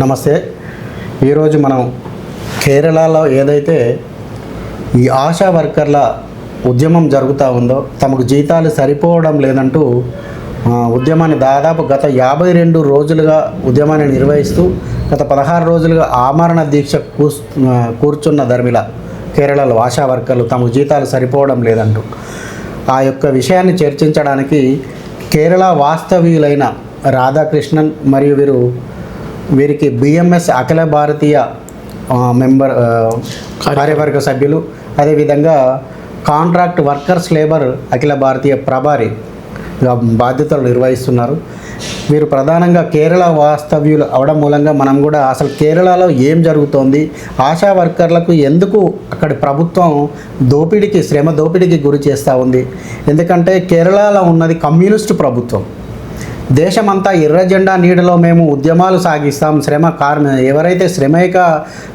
నమస్తే. ఈరోజు మనం కేరళలో ఏదైతే ఈ ఆశా వర్కర్ల ఉద్యమం జరుగుతూ ఉందో తమకు జీతాలు సరిపోవడం లేదంటూ ఉద్యమాన్ని దాదాపు గత యాభై రెండు రోజులుగా ఉద్యమాన్ని నిర్వహిస్తూ గత పదహారు రోజులుగా ఆమరణ దీక్ష కూస్ కూర్చున్న ధర్మిల కేరళలో ఆశా వర్కర్లు తమకు జీతాలు సరిపోవడం లేదంటూ. ఆ యొక్క విషయాన్ని చర్చించడానికి కేరళ వాస్తవ్యులైన రాధాకృష్ణన్ మరియు వీరు వీరికి బిఎంఎస్ అఖిల భారతీయ మెంబర్ కార్యవర్గ సభ్యులు. అదేవిధంగా కాంట్రాక్ట్ వర్కర్స్ లేబర్ అఖిల భారతీయ ప్రభారి బాధ్యతలు నిర్వహిస్తున్నారు. వీరు ప్రధానంగా కేరళ వాస్తవ్యులు అవడం మూలంగా మనం కూడా అసలు కేరళలో ఏం జరుగుతోంది ఆశా వర్కర్లకు ఎందుకు అక్కడి ప్రభుత్వం దోపిడీకి శ్రమ దోపిడీకి గురి చేస్తూ ఉంది? ఎందుకంటే కేరళలో ఉన్నది కమ్యూనిస్టు ప్రభుత్వం. దేశమంతా ఎర్ర జెండా నీడలో మేము ఉద్యమాలు సాగిస్తాం. శ్రమ కార్మి ఎవరైతే శ్రమిక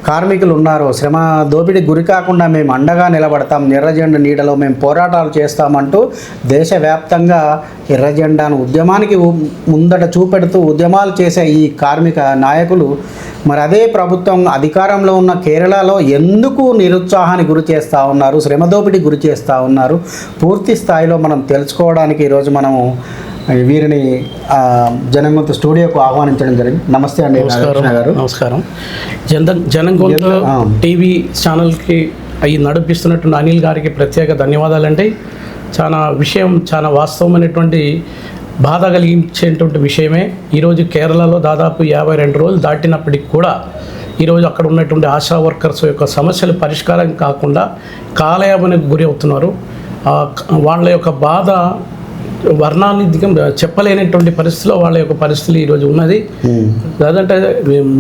కార్మికులు ఉన్నారో శ్రమ దోపిడీ గురి కాకుండా మేము అండగా నిలబడతాం. ఎర్ర జెండా నీడలో మేము పోరాటాలు చేస్తామంటూ దేశవ్యాప్తంగా ఎర్ర జెండాను ఉద్యమానికి ముందట చూపెడుతూ ఉద్యమాలు చేసే ఈ కార్మిక నాయకులు మరి అదే ప్రభుత్వం అధికారంలో ఉన్న కేరళలో ఎందుకు నిరుత్సాహానికి గురి చేస్తూ ఉన్నారు శ్రమ దోపిడీ గురి చేస్తూ ఉన్నారు పూర్తి స్థాయిలో మనం తెలుసుకోవడానికి ఈరోజు మనము వీరిని జనంగొంత స్టూడియోకు ఆహ్వానించడం జరిగింది. నమస్తే అండి గారు. నమస్కారం. జన జనగొంత. టీవీ ఛానల్కి అవి నడిపిస్తున్నటువంటి అనిల్ గారికి ప్రత్యేక ధన్యవాదాలండి. చాలా విషయం చాలా వాస్తవమైనటువంటి బాధ కలిగించేటువంటి విషయమే. ఈరోజు కేరళలో దాదాపు యాభై రెండు రోజులు దాటినప్పటికి కూడా ఈరోజు అక్కడ ఉన్నటువంటి ఆశా వర్కర్స్ యొక్క సమస్యలు పరిష్కారం కాకుండా కాలయాపనకు గురి అవుతున్నారు. వాళ్ళ యొక్క బాధ వర్ణానిధికం చెప్పలేనటువంటి పరిస్థితిలో వాళ్ళ యొక్క పరిస్థితులు ఈరోజు ఉన్నది. అదంటే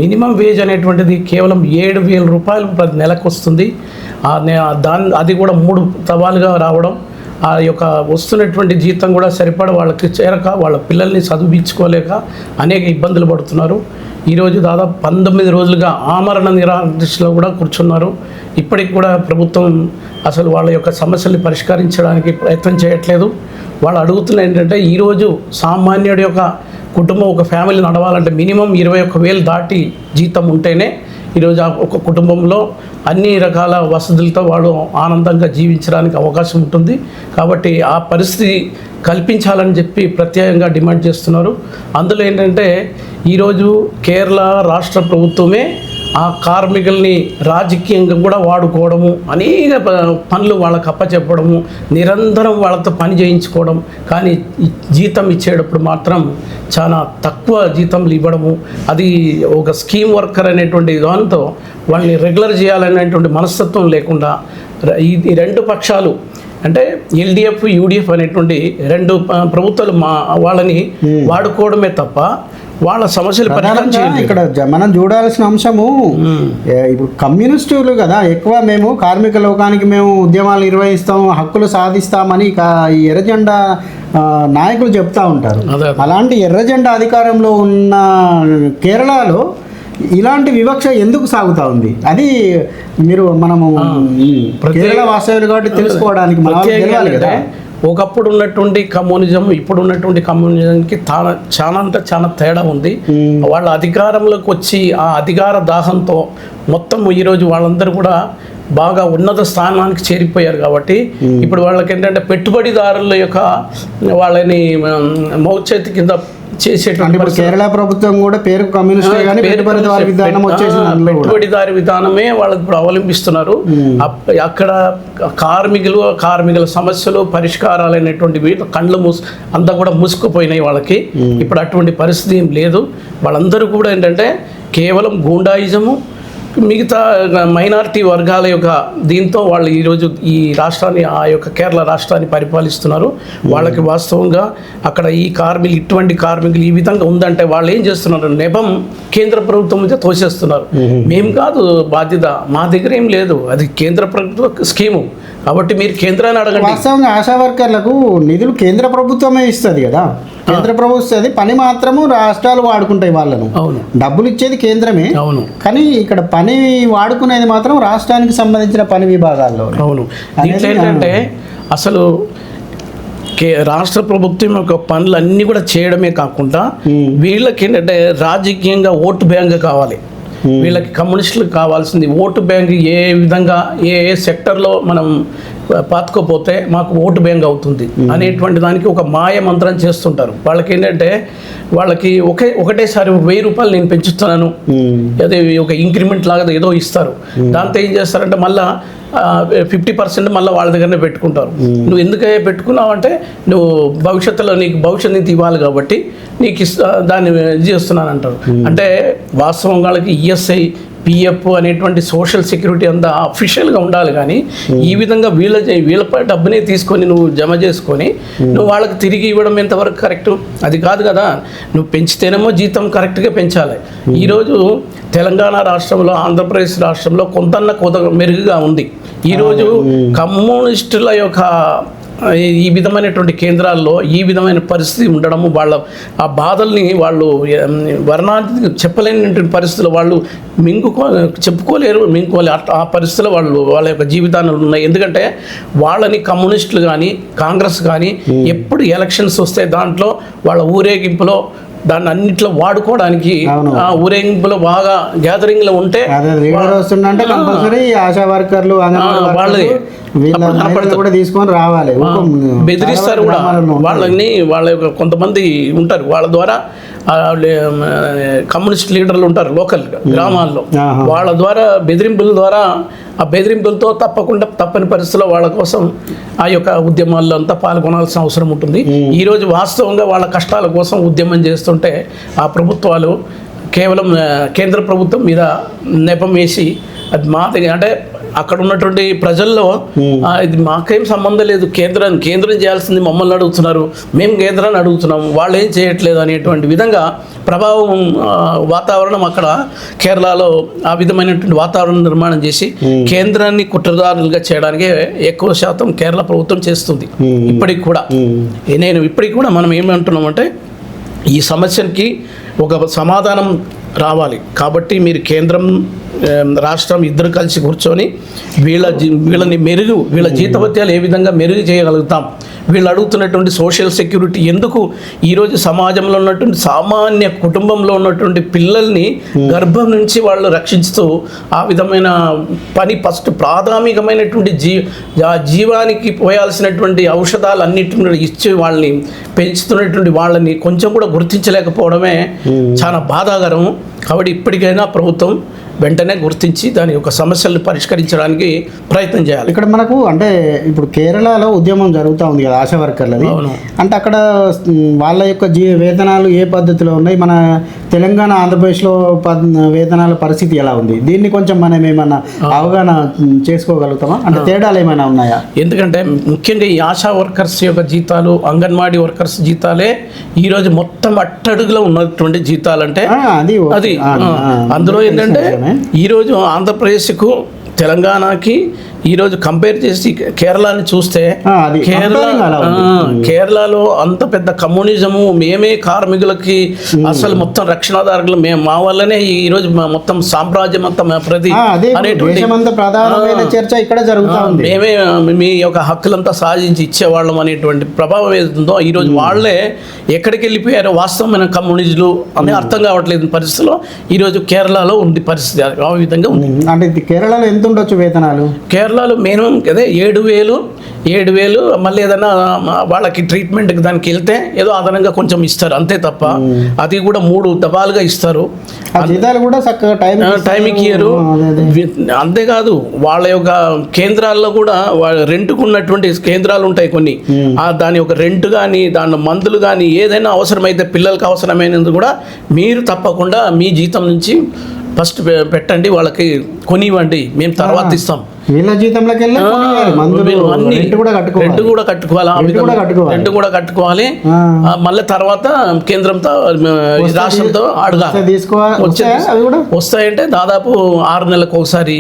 మినిమం వేజ్ అనేటువంటిది కేవలం ఏడు వేల రూపాయలు ప్రతి నెలకు వస్తుంది దాని అది కూడా మూడు తవాలుగా రావడం. ఆ యొక్క వస్తున్నటువంటి జీతం కూడా సరిపడ వాళ్ళకి చేరక వాళ్ళ పిల్లల్ని చదివించుకోలేక అనేక ఇబ్బందులు పడుతున్నారు. ఈరోజు దాదాపు పంతొమ్మిది రోజులుగా ఆమరణ నిరాదీక్షలో కూడా కూర్చున్నారు. ఇప్పటికి కూడా ప్రభుత్వం అసలు వాళ్ళ యొక్క సమస్యల్ని పరిష్కరించడానికి ప్రయత్నం చేయట్లేదు. వాళ్ళు అడుగుతున్న ఏంటంటే ఈరోజు సామాన్యుడి యొక్క కుటుంబం ఒక ఫ్యామిలీ నడవాలంటే మినిమం ఇరవై ఒక్క వేలు దాటి జీతం ఉంటేనే ఈరోజు ఆ ఒక కుటుంబంలో అన్ని రకాల వసతులతో వాళ్ళు ఆనందంగా జీవించడానికి అవకాశం ఉంటుంది. కాబట్టి ఆ పరిస్థితి కల్పించాలని చెప్పి ప్రత్యేకంగా డిమాండ్ చేస్తున్నారు. అందులో ఏంటంటే ఈరోజు కేరళ రాష్ట్ర ప్రభుత్వమే ఆ కార్మికుల్ని రాజకీయంగా కూడా వాడుకోవడము అనేక పనులు వాళ్ళకి అప్పచెప్పడము నిరంతరం వాళ్ళతో పని చేయించుకోవడం కానీ జీతం ఇచ్చేటప్పుడు మాత్రం చాలా తక్కువ జీతంలు ఇవ్వడము అది ఒక స్కీమ్ వర్కర్ అనేటువంటి దాంతో వాళ్ళని రెగ్యులర్ చేయాలనేటువంటి మనస్తత్వం లేకుండా ఈ రెండు పక్షాలు అంటే ఎల్డిఎఫ్ యూడిఎఫ్ అనేటువంటి రెండు ప్రభుత్వాలు మా వాళ్ళని వాడుకోవడమే తప్ప వాళ్ళ సమస్యలు పరిష్కారం ఇక్కడ మనం చూడాల్సిన అంశము ఇప్పుడు కమ్యూనిస్టులు కదా ఎక్కువ మేము కార్మిక లోకానికి మేము ఉద్యమాలు నిర్వహిస్తాం హక్కులు సాధిస్తామని ఈ ఎర్రజెండా నాయకులు చెప్తా ఉంటారు. అలాంటి ఎర్రజెండా అధికారంలో ఉన్న కేరళలో ఇలాంటి వివక్ష ఎందుకు సాగుతా ఉంది? అది మీరు మనము కేరళ వాస్తవ్యులు కాబట్టి తెలుసుకోవడానికి మన కదా. ఒకప్పుడు ఉన్నటువంటి కమ్యూనిజం ఇప్పుడు ఉన్నటువంటి కమ్యూనిజంకి చాలా చాలా అంటే చాలా తేడా ఉంది. వాళ్ళ అధికారంలోకి వచ్చి ఆ అధికార దాహంతో మొత్తం ఈరోజు వాళ్ళందరూ కూడా బాగా ఉన్నత స్థానానికి చేరిపోయారు కాబట్టి ఇప్పుడు వాళ్ళకి ఏంటంటే పెట్టుబడిదారుల యొక్క వాళ్ళని మౌచేతి కింద చేసేటువంటి ఇప్పుడు కేరళ ప్రభుత్వం కూడా పేరు కమ్యూనిస్టే కానీ పేరు పెట్టుబడి వారి విధానం వచ్చేసింది. పెట్టుబడిదారి విధానమే వాళ్ళకి అవలంబిస్తున్నారు అక్కడ కార్మికులు కార్మికుల సమస్యలు పరిష్కారాలు అనేటువంటివి కళ్ళు మూసు అంతా కూడా మూసుకుపోయినాయి వాళ్ళకి. ఇప్పుడు అటువంటి పరిస్థితి ఏం లేదు. వాళ్ళందరూ కూడా ఏంటంటే కేవలం గూండాయిజము మిగతా మైనారిటీ వర్గాల యొక్క దీంతో వాళ్ళు ఈరోజు ఈ రాష్ట్రాన్ని ఆ యొక్క కేరళ రాష్ట్రాన్ని పరిపాలిస్తున్నారు. వాళ్ళకి వాస్తవంగా అక్కడ ఈ కార్మికులు ఇటువంటి కార్మికులు ఈ విధంగా ఉందంటే వాళ్ళు ఏం చేస్తున్నారు? నెపం కేంద్ర ప్రభుత్వం మీద తోసేస్తున్నారు. మేము. కాదు బాధ్యత. మా దగ్గర ఏం లేదు. అది కేంద్ర ప్రభుత్వ స్కీము. కాబట్టి మీరు కేంద్రాన్ని అడగండి. వాస్తవంగా ఆశా వర్కర్లకు నిధులు కేంద్ర ప్రభుత్వమే ఇస్తుంది కదా. కేంద్ర ప్రభుత్వం ఇస్తుంది పని మాత్రము రాష్ట్రాలు వాడుకుంటాయి వాళ్ళను. అవును. డబ్బులు ఇచ్చేది కేంద్రమే. అవును. కానీ ఇక్కడ పని వాడుకునేది మాత్రం రాష్ట్రానికి సంబంధించిన పని విభాగాల్లో. అవును. దీంట్లో ఏంటంటే అసలు కే రాష్ట్ర ప్రభుత్వం యొక్క పనులు అన్నీ కూడా చేయడమే కాకుండా. వీళ్ళకి ఏంటంటే రాజకీయంగా ఓటు బ్యాంక్ కావాలి. వీళ్ళకి కమ్యూనిస్టులకు కావాల్సింది ఓటు బ్యాంక్ ఏ విధంగా ఏ ఏ సెక్టర్లో మనం పాతుకోపోతే మాకు ఓటు బ్యాంక్ అవుతుంది అనేటువంటి దానికి ఒక మాయ మంత్రం చేస్తుంటారు. వాళ్ళకి ఏంటంటే వాళ్ళకి ఒకే ఒకటేసారి వెయ్యి రూపాయలు నేను పెంచుతున్నాను. అదే ఒక ఇంక్రిమెంట్ లాగా ఏదో ఇస్తారు. దాంతో ఏం చేస్తారంటే మళ్ళా ఫిఫ్టీ పర్సెంట్ మళ్ళీ వాళ్ళ దగ్గరనే పెట్టుకుంటారు. నువ్వు ఎందుకే పెట్టుకున్నావు అంటే నువ్వు భవిష్యత్తులో నీకు భవిష్యత్ నిధి ఇవ్వాలి కాబట్టి నీకు ఇస్తా దాన్ని ఇది చేస్తున్నాను అంటారు అంటే వాస్తవం వాళ్ళకి ఈఎస్ఐ పిఎఫ్ అనేటువంటి సోషల్ సెక్యూరిటీ అంతా అఫీషియల్గా ఉండాలి కానీ ఈ విధంగా వీళ్ళ వీళ్ళపై డబ్బునే తీసుకొని నువ్వు జమ చేసుకొని నువ్వు వాళ్ళకి తిరిగి ఇవ్వడం ఎంతవరకు కరెక్ట్? అది కాదు కదా. నువ్వు పెంచితేనేమో జీతం కరెక్ట్గా పెంచాలి. ఈరోజు తెలంగాణ రాష్ట్రంలో ఆంధ్రప్రదేశ్ రాష్ట్రంలో కొంతన్న కొత మెరుగుగా ఉంది. ఈరోజు కమ్యూనిస్టుల యొక్క ఈ- విధమైనటువంటి కేంద్రాల్లో ఈ విధమైన పరిస్థితి ఉండడము వాళ్ళ ఆ బాధల్ని వాళ్ళు ఎం, వర్ణానికి చెప్పలేనటువంటి పరిస్థితులు వాళ్ళు మింగుకో చెప్పుకోలేరు మింగుకోలేరు ఆ పరిస్థితుల్లో వాళ్ళు వాళ్ళ యొక్క జీవితాలు ఉన్నాయి. ఎందుకంటే వాళ్ళని కమ్యూనిస్టులు కానీ కాంగ్రెస్ కానీ ఎప్పుడు ఎలక్షన్స్ వస్తే దాంట్లో వాళ్ళ ఊరేగింపులో దాన్ని అన్నిట్లో వాడుకోవడానికి ఊరేగింపులో బాగా ఉంటే లీడర్ వస్తుందంటే కంపల్సరీ ఆశా వర్కర్లు అంగన్వాడీ ఆ, వర్కర్లు వాళ్ళే. వీళ్ళ అప్పుడు మహిళలు కనపడతారు. కూడా తీసుకొని రావాలి బెదిరిస్తారు కూడా. వాళ్ళని వాళ్ళ యొక్క కొంతమంది ఉంటారు వాళ్ళ ద్వారా కమ్యూనిస్ట్ లీడర్లు ఉంటారు లోకల్ గ్రామాల్లో. వాళ్ళ ద్వారా బెదిరింపుల ద్వారా ఆ బెదిరింపులతో తప్పకుండా తప్పని పరిస్థితుల్లో వాళ్ళ కోసం ఆ యొక్క ఉద్యమాల్లో అంతా పాల్గొనాల్సిన అవసరం ఉంటుంది. ఈరోజు వాస్తవంగా వాళ్ళ కష్టాల కోసం ఉద్యమం చేస్తుంటే ఆ ప్రభుత్వాలు కేవలం కేంద్ర ప్రభుత్వం మీద నెపం వేసి అది మా అంటే అక్కడ ఉన్నటువంటి ప్రజల్లో ఇది మాకేం సంబంధం లేదు. కేంద్రం కేంద్రం చేయాల్సింది మమ్మల్ని అడుగుతున్నారు. మేము కేంద్రాన్ని అడుగుతున్నాము. వాళ్ళు ఏం చేయట్లేదు అనేటువంటి విధంగా ప్రభావం వాతావరణం అక్కడ కేరళలో ఆ విధమైనటువంటి వాతావరణం నిర్మాణం చేసి కేంద్రాన్ని కుట్రదారులుగా చేయడానికి ఎక్కువ శాతం కేరళ ప్రభుత్వం చేస్తుంది. ఇప్పటికి కూడా. నేను ఇప్పటికి కూడా మనం ఏమంటున్నామంటే ఈ సమస్యకి ఒక సమాధానం రావాలి. కాబట్టి మీరు కేంద్రం రాష్ట్రం ఇద్దరు కలిసి కూర్చొని వీళ్ళ జీ వీళ్ళని మెరుగు వీళ్ళ జీతభత్యాలు ఏ విధంగా మెరుగు చేయగలుగుతాం? వీళ్ళు అడుగుతున్నటువంటి సోషల్ సెక్యూరిటీ ఎందుకు? ఈరోజు సమాజంలో ఉన్నటువంటి సామాన్య కుటుంబంలో ఉన్నటువంటి పిల్లల్ని గర్భం నుంచి వాళ్ళు రక్షిస్తూ ఆ విధమైన పని ఫస్ట్ ప్రాథమికమైనటువంటి జీ ఆ జీవానికి పోయాల్సినటువంటి ఔషధాలు అన్నిటిని ఇచ్చి వాళ్ళని పెంచుతున్నటువంటి వాళ్ళని కొంచెం కూడా గుర్తించలేకపోవడమే చాలా బాధాకరం. కాబట్టి ఇప్పటికైనా ప్రభుత్వం వెంటనే గుర్తించి దాని యొక్క సమస్యలను పరిష్కరించడానికి ప్రయత్నం చేయాలి. ఇక్కడ మనకు అంటే ఇప్పుడు కేరళలో ఉద్యమం జరుగుతూ ఉంది కదా ఆశా వర్కర్లది. అంటే అక్కడ వాళ్ళ యొక్క జీ వేతనాలు ఏ పద్ధతిలో ఉన్నాయి? మన తెలంగాణ ఆంధ్రప్రదేశ్లో వేతనాల పరిస్థితి ఎలా ఉంది? దీన్ని కొంచెం మనం ఏమన్నా అవగాహన చేసుకోగలుగుతామా? అంటే తేడాలు ఏమైనా ఉన్నాయా? ఎందుకంటే ముఖ్యంగా ఈ ఆశా వర్కర్స్ యొక్క జీతాలు అంగన్వాడీ వర్కర్స్ జీతాలే ఈరోజు మొత్తం అట్టడుగులో ఉన్నటువంటి జీతాలంటే ఆ, అది. అది. అందులో ఏంటంటే. ఈరోజు ఆంధ్రప్రదేశ్కు తెలంగాణకి ఈరోజు కంపేర్ చేసి కేరళని చూస్తే కేరళ కేరళలో అంత పెద్ద కమ్యూనిజము మేమే కార్మికులకి అసలు మొత్తం రక్షణాదారులు మేము మా వల్లనే ఈ రోజు మా మొత్తం సామ్రాజ్యం అంతా ప్రతి అనేటువంటి చర్చ ఇక్కడ జరుగుతూ ఉంది. మేమే మీ యొక్క హక్కులంతా సాధించి ఇచ్చేవాళ్ళం అనేటువంటి ప్రభావం ఏదుందో ఈరోజు వాళ్ళే ఎక్కడికి వెళ్ళిపోయారో వాస్తవమైన కమ్యూనిస్టులు అని అర్థం కావట్లేదు పరిస్థితిలో. ఈరోజు కేరళలో ఉంది పరిస్థితి ఆ విధంగా ఉంది. అంటే కేరళలో ఎంత ఉండొచ్చు వేతనాలు? కేరళలో మినిమం అదే ఏడు వేలు ఏడు వేలు మళ్ళీ ఏదైనా వాళ్ళకి ట్రీట్మెంట్కి దానికి వెళ్తే ఏదో అదనంగా కొంచెం ఇస్తారు అంతే తప్ప అది కూడా మూడు దఫాలుగా ఇస్తారు. కూడా చక్కగా టైం టైంకి ఇయ్యరు. అంతేకాదు వాళ్ళ యొక్క కేంద్రాల్లో కూడా వాళ్ళ రెంట్కు ఉన్నటువంటి కేంద్రాలు ఉంటాయి కొన్ని. దాని యొక్క రెంట్ కానీ దాని మందులు కానీ ఏదైనా అవసరమైతే పిల్లలకి అవసరమైనది కూడా మీరు తప్పకుండా మీ జీతం నుంచి ఫస్ట్ పెట్టండి వాళ్ళకి కొనివ్వండి. మేము తర్వాత ఇస్తాం. వీళ్ళ జీతంలోకి రెంట్ కూడా కట్టుకోవాలి. రెంట్ కూడా కట్టుకోవాలి రెంట్. కూడా కట్టుకోవాలి. మళ్ళీ తర్వాత కేంద్రంతో రాష్ట్రంతో అడగాలి తీసుకోవాలి. వస్తాయంటే దాదాపు ఆరు నెలలకు ఒకసారి.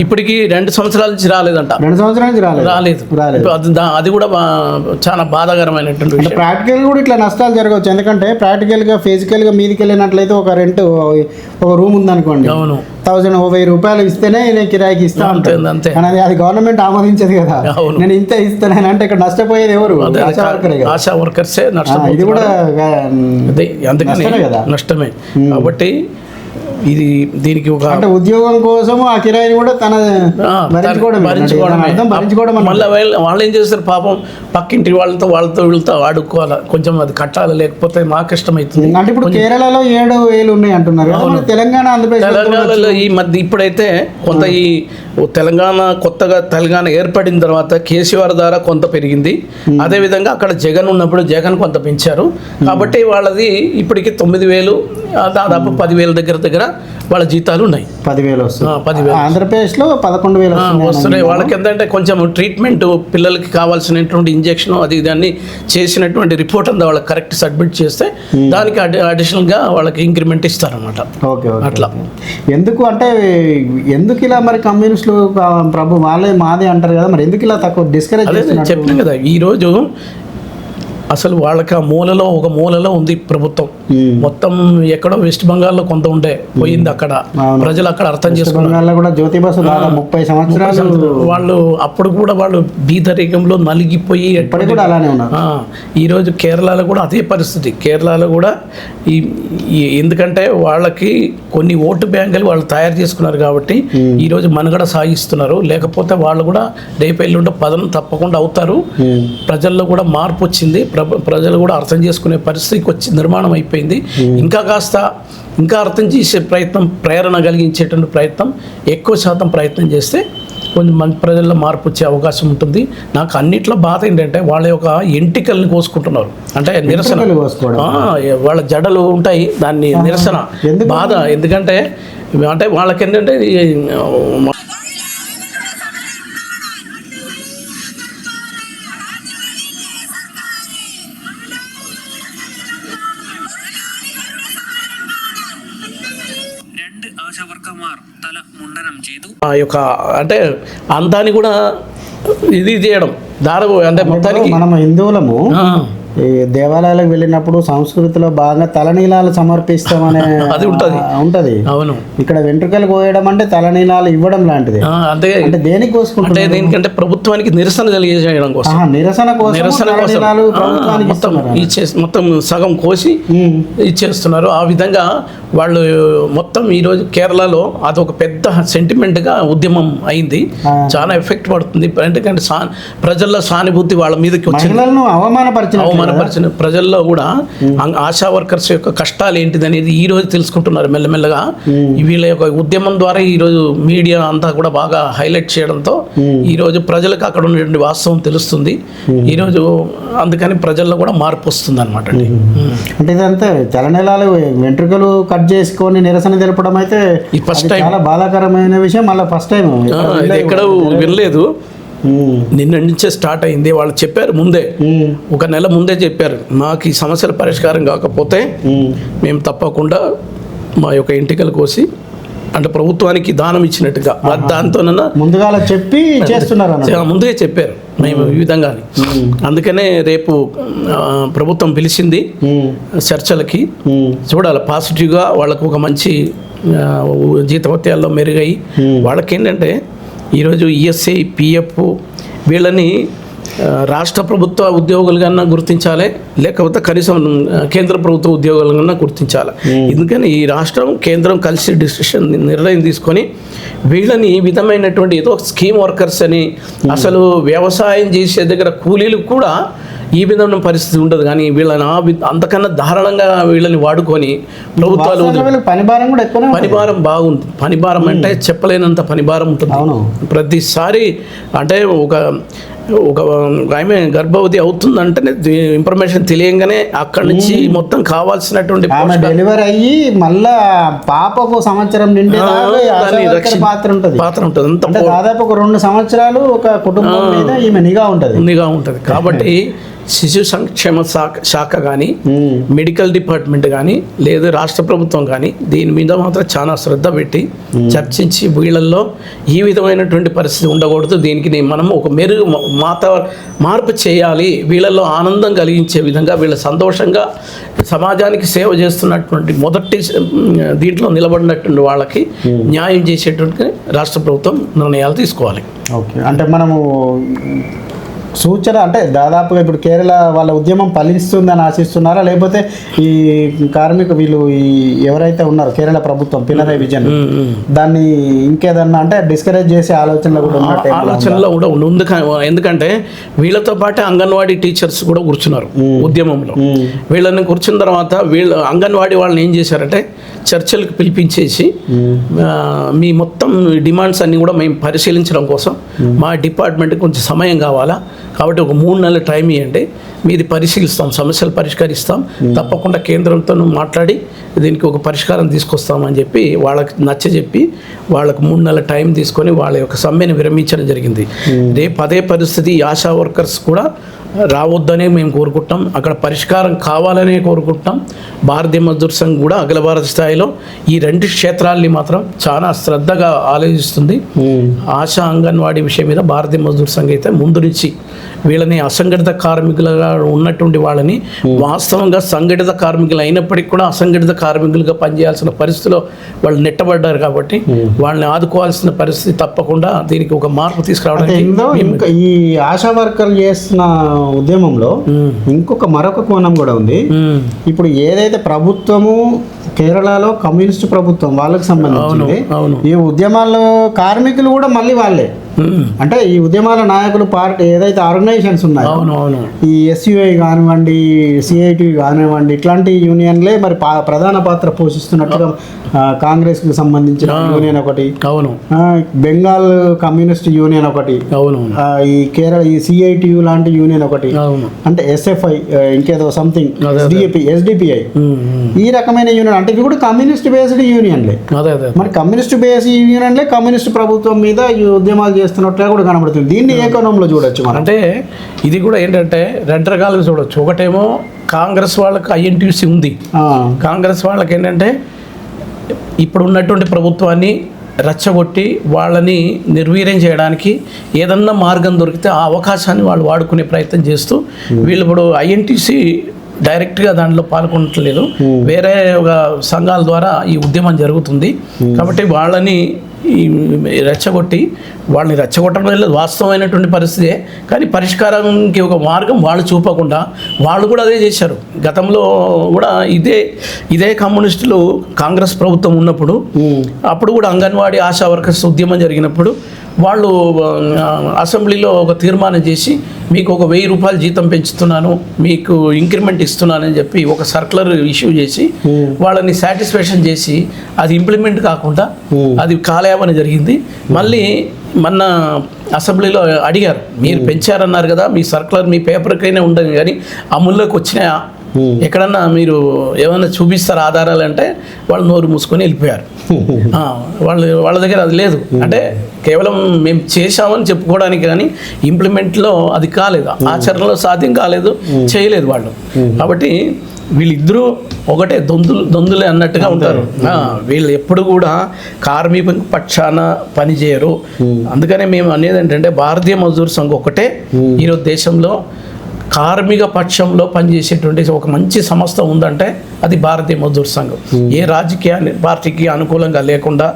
ఇప్పటికి రెండు సంవత్సరాల నుంచి రాలేదంట. రెండు సంవత్సరాల నుంచి రాలేదు. రాలేదు. రాలేదు. అది కూడా చాలా బాధాకరమైనటువంటి విషయం. ప్రాక్టికల్ కూడా ఇట్లా నష్టాలు జరగవచ్చు. ఎందుకంటే ప్రాక్టికల్గా ఫిజికల్గా మీదకి వెళ్ళినట్లయితే ఒక రెంట్ ఒక రూమ్ ఉందనుకోండి. అవును. థౌసండ్ వెయ్యి రూపాయలు ఇస్తేనే నేను కిరాయికి ఇస్తా ఉంటాను అంతే అది- అది గవర్నమెంట్ ఆమోదించదు కదా. నేను ఇంత ఇస్తాను అంటే ఇక్కడ నష్టపోయేది ఎవరు? ఆశా వర్కరే. ఆశా వర్కర్సే నష్టం ఇది కూడా నష్టమే కదా. నష్టమే. కాబట్టి ఇది దీనికి ఒక అంటే ఉద్యోగం కోసం ఆ కిరాయిని కూడా తన భరించుకోవడం. మళ్ళీ వాళ్ళు ఏం చేస్తారు పాపం పక్కింటి వాళ్ళతో వాళ్ళతో వీళ్ళతో ఆడుకోవాలి. కొంచెం అది కట్టాలి లేకపోతే మాకు ఇష్టమవుతుంది అంటే ఇప్పుడు కేరళలో ఏడు వేలు ఉన్నాయి అంటున్నారు తెలంగాణ తెలంగాణలో ఈ మధ్య ఇప్పుడైతే కొంత ఈ తెలంగాణ కొత్తగా తెలంగాణ ఏర్పడిన తర్వాత కేసీఆర్ ద్వారా కొంత పెరిగింది. అదే విధంగా అక్కడ జగన్ ఉన్నప్పుడు జగన్ కొంత పెంచారు. కాబట్టి వాళ్ళది ఇప్పటికి తొమ్మిది వేలు దాదాపు పదివేల దగ్గర దగ్గర వాళ్ళ జీతాలు ఉన్నాయి. పదివేలు పదివేలు. ఆంధ్రప్రదేశ్లో పదకొండు వేలు వస్తున్నాయి. వాళ్ళకి ఏంటంటే కొంచెం ట్రీట్మెంట్ పిల్లలకి కావాల్సినటువంటి ఇంజెక్షన్ అది దాన్ని చేసినటువంటి రిపోర్ట్ అంతా వాళ్ళకి కరెక్ట్ సబ్మిట్ చేస్తే దానికి అడి అడిషనల్గా వాళ్ళకి ఇంక్రిమెంట్ ఇస్తారనమాట ఓకే అట్లా. ఎందుకు అంటే ఎందుకు ఇలా మరి కమ్యూనిస్టులు ప్రభు వాళ్ళే మాదే అంటారు కదా మరి? ఎందుకు ఇలా తక్కువ డిస్కరేజ్ చెప్పాను కదా ఈరోజు అసలు వాళ్ళకి ఆ మూలలో ఒక మూలలో ఉంది ప్రభుత్వం. మొత్తం ఎక్కడో వెస్ట్ బెంగాల్లో కొంత ఉండే పోయింది అక్కడ. ప్రజలు అక్కడ అర్థం చేసుకున్నారు. వాళ్ళు అప్పుడు కూడా వాళ్ళు బీదరికంలో నలిగిపోయి ఈరోజు కేరళలో కూడా అదే పరిస్థితి. కేరళలో కూడా ఈ ఈ- ఎందుకంటే వాళ్ళకి కొన్ని ఓటు బ్యాంకులు వాళ్ళు తయారు చేసుకున్నారు కాబట్టి ఈరోజు మనుగడ సాగిస్తున్నారు. లేకపోతే వాళ్ళు కూడా రేపు ఎల్లుండి పదనం తప్పకుండా అవుతారు. ప్రజల్లో కూడా మార్పు వచ్చింది. ప్రజలు కూడా అర్థం చేసుకునే పరిస్థితికి వచ్చి నిర్మాణం అయిపోయింది. ఇంకా కాస్త ఇంకా అర్థం చేసే ప్రయత్నం ప్రేరణ కలిగించేటువంటి ప్రయత్నం ఎక్కువ శాతం ప్రయత్నం చేస్తే కొంచెం మంది ప్రజల్లో మార్పు వచ్చే అవకాశం ఉంటుంది. నాకు అన్నిట్లో బాధ ఏంటంటే వాళ్ళ యొక్క ఎంటికల్ని కోసుకుంటున్నారు. అంటే నిరసన. వాళ్ళ జడలు ఉంటాయి దాన్ని నిరసన? బాధ. ఎందుకంటే అంటే వాళ్ళకి ఏంటంటే ఆ యొక్క అంటే అందాన్ని కూడా ఇది చేయడం దారి అంటే మొత్తానికి మనం హిందువులము ఈ దేవాలయాలకు వెళ్ళినప్పుడు సంస్కృతిలో భాగంగా తలనీలాలు సమర్పిస్తామనే అది ఉంటది. అవును. ఇక్కడ వెంట్రుకలు కోయడం అంటే తలనీలాలు ఇవ్వడం లాంటిది. ఆ, అంటే దేనికి అంటే కోసుకుంటారు దీనికంటే ప్రభుత్వానికి నిరసన తెలియజేయడం కోసం. నిరసన కోసం నిరసన కోసం. మొత్తం మొత్తం సగం కోసి. ఇచ్చేస్తున్నారు. ఆ విధంగా వాళ్ళు మొత్తం ఈరోజు కేరళలో అదొక పెద్ద సెంటిమెంట్గా ఉద్యమం అయింది. చాలా ఎఫెక్ట్ పడుతుంది. ఎందుకంటే ప్రజల్లో సానుభూతి వాళ్ళ మీదకి వచ్చింది. అవమానపరిచిన అవమానపరిచిన ప్రజల్లో కూడా ఆశా వర్కర్స్ యొక్క కష్టాలు ఏంటిది అనేది ఈ రోజు తెలుసుకుంటున్నారు మెల్లమెల్లగా. వీళ్ళ యొక్క ఉద్యమం ద్వారా ఈ రోజు మీడియా అంతా కూడా బాగా హైలైట్ చేయడంతో ఈ రోజు ప్రజలకు అక్కడ ఉన్నటువంటి వాస్తవం తెలుస్తుంది. ఈ రోజు అందుకని ప్రజల్లో కూడా మార్పు వస్తుంది అనమాట అండి అంటే ఇదంతా తలనీలాలు వెంట్రుకలు కట్ చేసుకొని నిరసన తెలపడం అయితే ఫస్ట్ టైం చాలా బాధాకరమైన విషయం. మళ్ళీ ఫస్ట్ టైం ఎక్కడ వినలేదు. నిన్న నుంచే స్టార్ట్ అయింది. వాళ్ళు చెప్పారు ముందే. ఒక నెల ముందే చెప్పారు. మాకు ఈ సమస్యల పరిష్కారం కాకపోతే మేము తప్పకుండా మా యొక్క ఎంటికలు కోసి అంటే ప్రభుత్వానికి దానం ఇచ్చినట్టుగా దాంతోనన్నా ముందుగా చెప్పి చేస్తున్నారు ముందుగా చెప్పారు. మేము ఈ విధంగా అందుకనే రేపు ప్రభుత్వం పిలిచింది చర్చలకి. చూడాలి పాజిటివ్గా వాళ్ళకు ఒక మంచి ఆ, జీతభత్యాల్లో మెరుగై వాళ్ళకి ఏంటంటే ఈరోజు ఈఎస్ఐ పిఎఫ్ వీళ్ళని రాష్ట్ర ప్రభుత్వ ఉద్యోగులుగా గుర్తించాలి లేకపోతే కనీసం కేంద్ర ప్రభుత్వ ఉద్యోగులుగా గుర్తించాలి. ఎందుకని ఈ రాష్ట్రం కేంద్రం కలిసి డిసిషన్ నిర్ణయం తీసుకొని వీళ్ళని ఈ విధమైనటువంటి ఏదో స్కీమ్ వర్కర్స్ అని అసలు వ్యవసాయం చేసే దగ్గర కూలీలు కూడా ఈ విధమైన పరిస్థితి ఉండదు. కానీ వీళ్ళని ఆ అంతకన్నా దారుణంగా వీళ్ళని వాడుకొని ప్రభుత్వాలు. పనిభారం బాగుంది పనిభారం అంటే చెప్పలేనంత పనిభారం ఉంటుంది. ప్రతిసారి అంటే ఒక ఒక ఆమె గర్భవతి అవుతుందంటేనే ఇన్ఫర్మేషన్ తెలియంగానే అక్కడి నుంచి మొత్తం కావాల్సినటువంటి డెలివరీ అయ్యి మళ్ళా పాపకు సంవత్సరం రక్షి- పాత్ర ఉంటుంది. పాత్ర ఉంటుంది. అంత దాదాపు ఒక రెండు సంవత్సరాలు ఒక కుటుంబం మీద ఈమె నిఘా ఉంటది. ఉందిగా ఉంటుంది. కాబట్టి శిశు సంక్షేమ శాఖ శాఖ కానీ మెడికల్ డిపార్ట్మెంట్ కానీ లేదా రాష్ట్ర ప్రభుత్వం కానీ దీని మీద మాత్రం చాలా శ్రద్ధ పెట్టి చర్చించి వీళ్ళల్లో ఈ విధమైనటువంటి పరిస్థితి ఉండకూడదు. దీనికి మనం ఒక మెరుగు మాత మార్పు చేయాలి. వీళ్ళల్లో ఆనందం కలిగించే విధంగా వీళ్ళ సంతోషంగా సమాజానికి సేవ చేస్తున్నటువంటి మొదటి దీంట్లో నిలబడినటువంటి వాళ్ళకి న్యాయం చేసేటువంటి రాష్ట్ర ప్రభుత్వం నిర్ణయాలు తీసుకోవాలి. ఓకే. అంటే మనము సూచన అంటే దాదాపుగా ఇప్పుడు కేరళ వాళ్ళ ఉద్యమం ఫలిస్తుందని ఆశిస్తున్నారా లేకపోతే ఈ కార్మిక వీళ్ళు ఈ ఎవరైతే ఉన్నారో కేరళ ప్రభుత్వం పినరై విజయన్ దాన్ని ఇంకేదన్నా అంటే డిస్కరేజ్ చేసే ఆలోచనలు కూడా ఉన్నట్టు? ఆలోచనలో కూడా ఉంది ఎందుక- ఎందుకంటే వీళ్ళతో పాటే అంగన్వాడీ టీచర్స్ కూడా కూర్చున్నారు ఉద్యమంలో. వీళ్ళని కూర్చున్న తర్వాత వీళ్ళు అంగన్వాడీ వాళ్ళని ఏం చేశారంటే చర్చలకు పిలిపించేసి మీ మొత్తం డిమాండ్స్ అన్నీ కూడా మేము పరిశీలించడం కోసం మా డిపార్ట్మెంట్కి కొంచెం సమయం కావాలా? కాబట్టి ఒక మూడు నెలల టైం ఇవ్వండి. మీది పరిశీలిస్తాం సమస్యలు పరిష్కరిస్తాం. తప్పకుండా కేంద్రంతో మాట్లాడి దీనికి ఒక పరిష్కారం తీసుకొస్తామని చెప్పి వాళ్ళకి నచ్చజెప్పి వాళ్ళకు మూడు నెలల టైం తీసుకొని వాళ్ళ యొక్క సమ్మెను విరమించడం జరిగింది. రేపు అదే పరిస్థితి ఆశా వర్కర్స్ కూడా రావద్దనే మేము కోరుకుంటాం. అక్కడ పరిష్కారం కావాలనే కోరుకుంటాం. భారతీయ మజ్దూర్ సంఘ్ కూడా అఖిల భారత స్థాయిలో ఈ రెండు క్షేత్రాల్ని మాత్రం చాలా శ్రద్ధగా ఆలోచిస్తుంది. ఆశా అంగన్వాడీ విషయం మీద భారతీయ మజ్దూర్ సంఘ్ అయితే ముందు నుంచి వీళ్ళని అసంఘటిత కార్మికులుగా ఉన్నటువంటి వాళ్ళని వాస్తవంగా సంఘటిత కార్మికులు అయినప్పటికీ కూడా అసంఘటిత కార్మికులుగా పనిచేయాల్సిన పరిస్థితిలో వాళ్ళు నెట్టబడ్డారు కాబట్టి వాళ్ళని ఆదుకోవాల్సిన పరిస్థితి తప్పకుండా దీనికి ఒక మార్పు తీసుకురావడానికి ఈ ఆశా వర్కర్లు చేస్తున్న ఉద్యమంలో ఇంకొక మరొక కోణం కూడా ఉంది. ఇప్పుడు ఏదైతే ప్రభుత్వము కేరళలో కమ్యూనిస్ట్ ప్రభుత్వం వాళ్ళకి సంబంధించింది ఈ ఉద్యమాల్లో కార్మికులు కూడా మళ్ళీ వాళ్ళే. అంటే ఈ ఉద్యమాల నాయకులు పార్టీ ఏదైతే ఆర్గనైజేషన్స్ ఉన్నాయో ఈ ఎస్యుఐ కానివ్వండి సిఐటి కానివ్వండి ఇట్లాంటి యూనియన్లే మరి ప్రధాన పాత్ర పోషిస్తున్నట్టుగా ఆ, కాంగ్రెస్కి సంబంధించిన యూనియన్ ఒకటి అవును. బెంగాల్ కమ్యూనిస్ట్ యూనియన్ ఒకటి అవును ఈ కేరళ ఈ సిఐటియు లాంటి యూనియన్ ఒకటి అవును. అంటే ఎస్ఎఫ్ఐ ఇంకేదో సంథింగ్. SDP SDPI. ఈ రకమైన యూనియన్ అంటే ఇవి కూడా కమ్యూనిస్ట్ బేస్డ్ యూనియన్లే మరి కమ్యూనిస్ట్ బేస్ యూనియన్లే కమ్యూనిస్ట్ ప్రభుత్వం మీద ఈ ఉద్యమాలు చేస్తున్నట్టుగా కూడా కనబడుతుంది. దీన్ని ఏ కోణంలో చూడొచ్చు మనం? అంటే ఇది కూడా ఏంటంటే రెండు రకాలుగా చూడొచ్చు. ఒకటేమో కాంగ్రెస్ వాళ్ళకి ఐఎన్టీసీ ఉంది. కాంగ్రెస్ వాళ్ళకి ఏంటంటే ఇప్పుడు ఉన్నటువంటి ప్రభుత్వాన్ని రెచ్చగొట్టి వాళ్ళని నిర్వీర్యం చేయడానికి ఏదన్నా మార్గం దొరికితే ఆ అవకాశాన్ని వాళ్ళు వాడుకునే ప్రయత్నం చేస్తూ వీళ్ళు ఇప్పుడు ఐఎన్టీసీ డైరెక్ట్గా దాంట్లో పాల్గొనట్లేదు. వేరే ఒక సంఘాల ద్వారా ఈ ఉద్యమం జరుగుతుంది. కాబట్టి వాళ్ళని ఈ రెచ్చగొట్టి వాళ్ళని రెచ్చగొట్టడం లేదు వాస్తవమైనటువంటి పరిస్థితే కానీ పరిష్కారానికి ఒక మార్గం వాళ్ళు చూపకుండా వాళ్ళు కూడా అదే చేశారు. గతంలో కూడా ఇదే ఇదే కమ్యూనిస్టులు కాంగ్రెస్ ప్రభుత్వం ఉన్నప్పుడు అప్పుడు కూడా అంగన్వాడీ ఆశా వర్కర్స్ ఉద్యమం జరిగినప్పుడు వాళ్ళు అసెంబ్లీలో ఒక తీర్మానం చేసి మీకు ఒక వెయ్యి రూపాయలు జీతం పెంచుతున్నాను మీకు ఇంక్రిమెంట్ ఇస్తున్నానని చెప్పి ఒక సర్కులర్ ఇష్యూ చేసి వాళ్ళని సాటిస్ఫాక్షన్ చేసి అది ఇంప్లిమెంట్ కాకుండా అది కాలయాపన జరిగింది. మళ్ళీ మొన్న అసెంబ్లీలో అడిగారు మీరు పెంచారన్నారు కదా మీ సర్కులర్ మీ పేపర్కైనా ఉండదు కానీ అమల్లోకి వచ్చినాయా ఎక్కడన్నా మీరు ఏమైనా చూపిస్తారు ఆధారాలు అంటే వాళ్ళు నోరు మూసుకొని వెళ్ళిపోయారు. ఆ, వాళ్ళు వాళ్ళ దగ్గర అది లేదు. అంటే కేవలం మేము చేశామని చెప్పుకోవడానికి కానీ ఇంప్లిమెంట్లో అది కాలేదు. ఆచరణలో సాధ్యం కాలేదు. చేయలేదు వాళ్ళు. కాబట్టి వీళ్ళిద్దరూ ఒకటే దొందులు దొందులే అన్నట్టుగా ఉంటారు. వీళ్ళు ఎప్పుడు కూడా కార్మిక పక్షాన పనిచేయరు అందుకనే మేము అనేది ఏంటంటే భారతీయ మజదూర్ సంఘ్ ఒకటే. ఈరోజు దేశంలో కార్మిక పక్షంలో పనిచేసేటువంటి ఒక మంచి సంస్థ ఉందంటే అది భారతీయ మజదూర్ సంఘం. ఏ రాజకీయ పార్టీకి అనుకూలంగా లేకుండా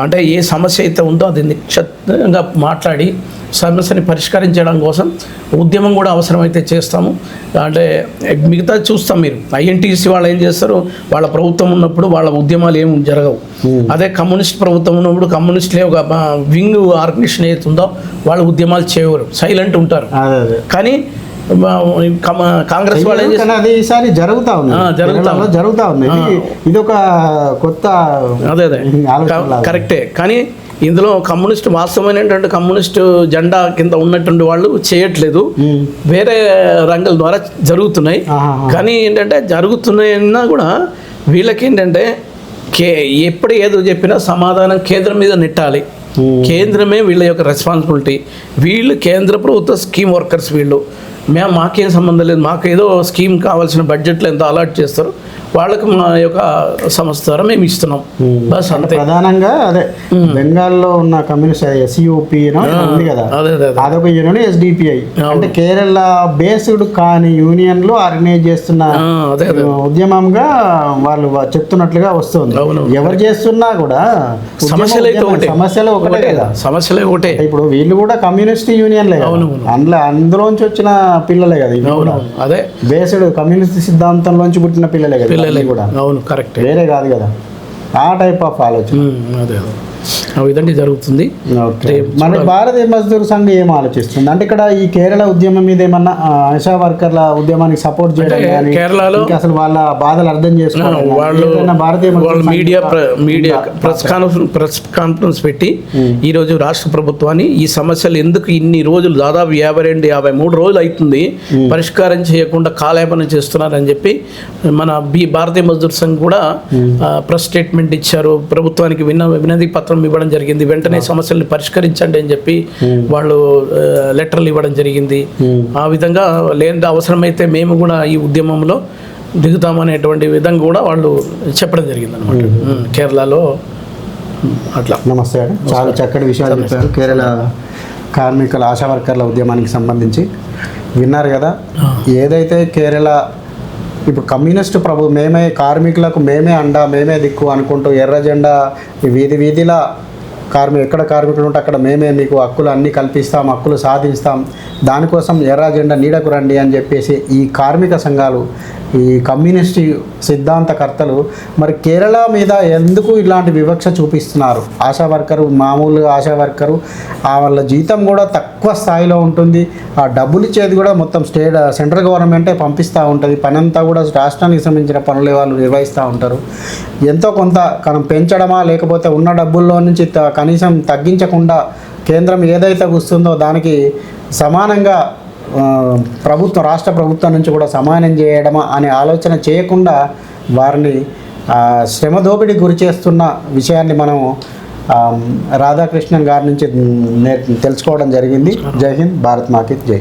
అంటే ఏ సమస్య అయితే ఉందో అది నిక్షితంగా మాట్లాడి సమస్యని పరిష్కరించడం కోసం ఉద్యమం కూడా అవసరమైతే చేస్తాము. అంటే మిగతా చూస్తాం మీరు. ఐఎన్టీసీ వాళ్ళు ఏం చేస్తారు? వాళ్ళ ప్రభుత్వం ఉన్నప్పుడు వాళ్ళ ఉద్యమాలు ఏమి జరగవు. అదే కమ్యూనిస్ట్ ప్రభుత్వం ఉన్నప్పుడు కమ్యూనిస్టులే ఒక వింగ్ ఆర్గనైజేషన్ ఉందో వాళ్ళ ఉద్యమాలు చేయరు సైలెంట్ ఉంటారు. కానీ కాంగ్రెస్ వాళ్ళు అది ఈసారి జరుగుతా ఉంది. జరుగుతా కేరళలో జరుగుతా ఉంది. ఇది ఒక కొత్త అదే అదే. కరెక్టే. కానీ ఇందులో కమ్యూనిస్ట్ వాస్తవమైనటువంటి కమ్యూనిస్ట్ జెండా కింద ఉన్నటువంటి వాళ్ళు చేయట్లేదు. వేరే రంగుల ద్వారా జరుగుతున్నాయి. కానీ ఏంటంటే జరుగుతున్నాయన్నా కూడా వీళ్ళకి ఏంటంటే కే ఎప్పుడు ఏదో చెప్పినా సమాధానం కేంద్రం మీద నెట్టాలి. కేంద్రమే వీళ్ళ యొక్క రెస్పాన్సిబిలిటీ వీళ్ళు కేంద్ర ప్రభుత్వ స్కీమ్ వర్కర్స్ వీళ్ళు. మేము మాకేం సంబంధం లేదు. మాకు ఏదో స్కీమ్ కావాల్సిన బడ్జెట్లో ఎంత అలాట్ చేస్తారు వాళ్ళకి మా యొక్క సంస్థ ద్వారా మేము ఇస్తున్నాం. బస్ అంతే. ప్రధానంగా అదే బెంగాల్లో ఉన్న కమ్యూనిస్ట్ ఎస్యూపి ఉంది కదా. అదే అదే అదే. అదొక యూనియన్ ఎస్డిపిఐ అంటే కేరళ బేస్డ్ కాని యూనియన్లు ఆర్గనైజ్ చేస్తున్న ఉద్యమంగా వాళ్ళు చెప్తున్నట్లుగా వస్తుంది. ఎవరు చేస్తున్నా కూడా సమస్యలు సమస్యలు ఒకటే కదా. సమస్యలే ఒకటే. ఇప్పుడు వీళ్ళు కూడా కమ్యూనిస్ట్ యూనియన్లే. అందులో అందులోంచి వచ్చిన పిల్లలే కదా అదే. బేస్డ్ కమ్యూనిస్ట్ సిద్ధాంతంలోంచి పుట్టిన పిల్లలే కదా. కూడా. అవును కరెక్ట్ వేరే కాదు కదా. ఆ టైప్ ఆఫ్ ఆలోచన. అదే అదే. ఆ విధంగా జరుగుతుంది. మరి భారతీయ మజ్దూర్ సంఘ్ ఏం ఆలోచిస్తుంది? అంటే ఇక్కడ ఈ కేరళ ఉద్యమం మీద ఏమన్నా ఆశా వర్కర్ల ఉద్యమానికి సపోర్ట్ చేయడం కేరళలో అసలు వాళ్ళ బాధలు అర్థం చేసుకోవడం కానీ, వాళ్ళు భారతీయ media media? Press conference press conference పెట్టి ఈ రోజు రాష్ట్ర ప్రభుత్వాన్ని ఈ సమస్యలు ఎందుకు ఇన్ని రోజులు దాదాపు యాభై రెండు యాభై మూడు రోజులు అవుతుంది పరిష్కారం చేయకుండా కాలేపన చేస్తున్నారని చెప్పి మన బి భారతీయ మజ్దూర్ సంఘ్ కూడా ప్రెస్ స్టేట్మెంట్ ఇచ్చారు. ప్రభుత్వానికి విన్న వినతి పత్రం ఇవ్వడం జరిగింది. వెంటనే సమస్యల్ని పరిష్కరించండి అని చెప్పి వాళ్ళు లెటర్లు ఇవ్వడం జరిగింది. ఆ విధంగా లేని అవసరమైతే మేము కూడా ఈ ఉద్యమంలో దిగుతామనేటువంటి విధంగా కూడా వాళ్ళు చెప్పడం జరిగింది అనమాట కేరళలో అట్లా. నమస్తే చాలా చక్కటి విషయాలు చెప్పారు. కేరళ కార్మికుల ఆశా వర్కర్ల ఉద్యమానికి సంబంధించి విన్నారు కదా. ఏదైతే కేరళ ఇప్పుడు కమ్యూనిస్ట్ ప్రభు మేమే కార్మికులకు మేమే అండ మేమే దిక్కు అనుకుంటూ ఎర్ర జెండా వీధి వీధిలా కార్మి ఎక్కడ కార్మికులు ఉంటే అక్కడ మేమే మీకు హక్కులు అన్నీ కల్పిస్తాం హక్కులు సాధిస్తాం. దానికోసం ఎర్ర జెండా నీడకు రండి అని చెప్పేసి ఈ కార్మిక సంఘాలు ఈ కమ్యూనిస్ట్ సిద్ధాంతకర్తలు మరి కేరళ మీద ఎందుకు ఇలాంటి వివక్ష చూపిస్తున్నారు? ఆశా వర్కరు మామూలుగా ఆశా వర్కరు ఆ వాళ్ళ జీతం కూడా తక్కువ స్థాయిలో ఉంటుంది. ఆ డబ్బులు ఇచ్చేది కూడా మొత్తం స్టేట్ సెంట్రల్ గవర్నమెంటే పంపిస్తూ ఉంటుంది. పని అంతా కూడా రాష్ట్రానికి సంబంధించిన పనులే వాళ్ళు నిర్వహిస్తూ ఉంటారు. ఎంతో కొంత మనం పెంచడమా లేకపోతే ఉన్న డబ్బుల్లో నుంచి త- కనీసం తగ్గించకుండా కేంద్రం ఏదైతే వస్తుందో దానికి సమానంగా ప్రభుత్వం రాష్ట్ర ప్రభుత్వం నుంచి కూడా సమానం చేయడమా అనే ఆలోచన చేయకుండా వారిని శ్రమ దోపిడీ గురి చేస్తున్న విషయాన్ని మనం రాధాకృష్ణన్ గారి నుంచి తెలుసుకోవడం జరిగింది. జై హింద్ భారత్ మాకి జై.